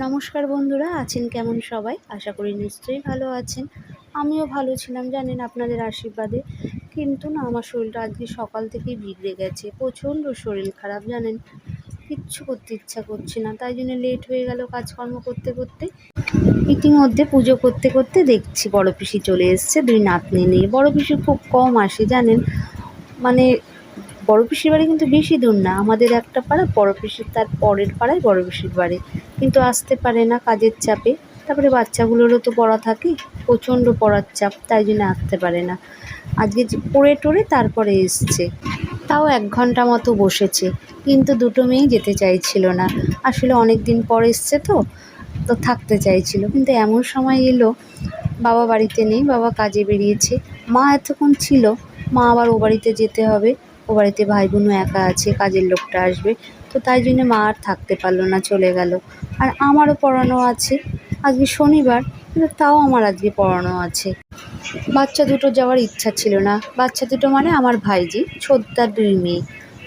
নমস্কার বন্ধুরা, আছেন কেমন সবাই? আশা করি নিশ্চয়ই ভালো আছেন। আমিও ভালো ছিলাম, জানেন আপনাদের আশীর্বাদে। কিন্তু না, আমার শরীরটা আজকে সকাল থেকেই বিগড়ে গেছে, প্রচণ্ড শরীর খারাপ, জানেন। কিচ্ছু করতে ইচ্ছা করছে না, তাই জন্য লেট হয়ে গেল কাজকর্ম করতে করতে। ইতিমধ্যে পুজো করতে করতে দেখছি বড় পিসি চলে এসছে, দুই নাতনি নিয়ে। বড় পিসি খুব কম আসে, জানেন। মানে বড় পিসির বাড়ি কিন্তু বেশি দূর না। আমাদের একটা পাড়া, বড় পিসির তার পরের পাড়ায় বড় পিসির বাড়ি। কিন্তু আসতে পারে না কাজের চাপে। তারপরে বাচ্চাগুলোরও তো পড়া থাকে, প্রচণ্ড পড়ার চাপ, তাই জন্য আসতে পারে না। আজকে পড়ে টড়ে তারপরে এসছে। তাও এক ঘণ্টা মতো বসেছে। কিন্তু দুটো মেয়েই যেতে চাইছিল না। আসলে অনেক দিন পর এসছে তো তো থাকতে চাইছিল। কিন্তু এমন সময় এলো, বাবা বাড়িতে নেই, বাবা কাজে বেরিয়েছে। মা এতক্ষণ ছিল, মা আবার ও বাড়িতে যেতে হবে। ও বাড়িতে ভাই বোনও একা আছে, কাজের লোকটা আসবে। তো তাই জন্য মা আর থাকতে পারল না, চলে গেল। আর আমারও পড়ানো আছে। আজকে শনিবার, কিন্তু তাও আমার আজকে পড়ানো আছে। বাচ্চা দুটো যাওয়ার ইচ্ছা ছিল না। বাচ্চা দুটো মানে আমার ভাইজি ছোদ্দার দুই মেয়ে।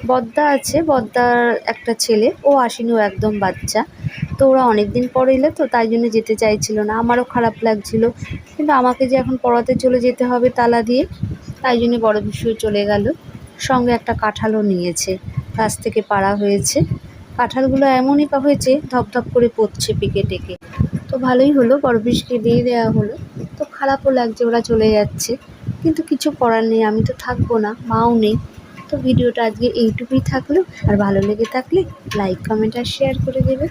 বদ্দা আছে বদ্দার একটা ছেলে, ও আসেনি, ও একদম বাচ্চা। তো ওরা অনেক দিন পর এলে তো তাই জন্য যেতে চাইছিল না। আমারও খারাপ লাগছিল। কিন্তু আমাকে যে এখন পড়াতে চলে যেতে হবে তালা দিয়ে, তাই জন্য বড় বিষয় চলে গেল। সঙ্গে একটা কাঁঠালও নিয়েছে। গাছ থেকে পাড়া হয়েছে। কাঁঠালগুলো এমনই হয়েছে, ধপধপ করে পড়ছে পেকে টেকে। তো ভালোই হলো বড় পিসকে দিয়ে দেওয়া হলো। তো খারাপও লাগছে, ওরা চলে যাচ্ছে। কিন্তু কিছু করার নেই, আমি তো থাকব না, মাও নেই। তো ভিডিওটা আজকে এইটুকুই থাকল। আর ভালো লেগে থাকলে লাইক কমেন্ট আর শেয়ার করে দেবে।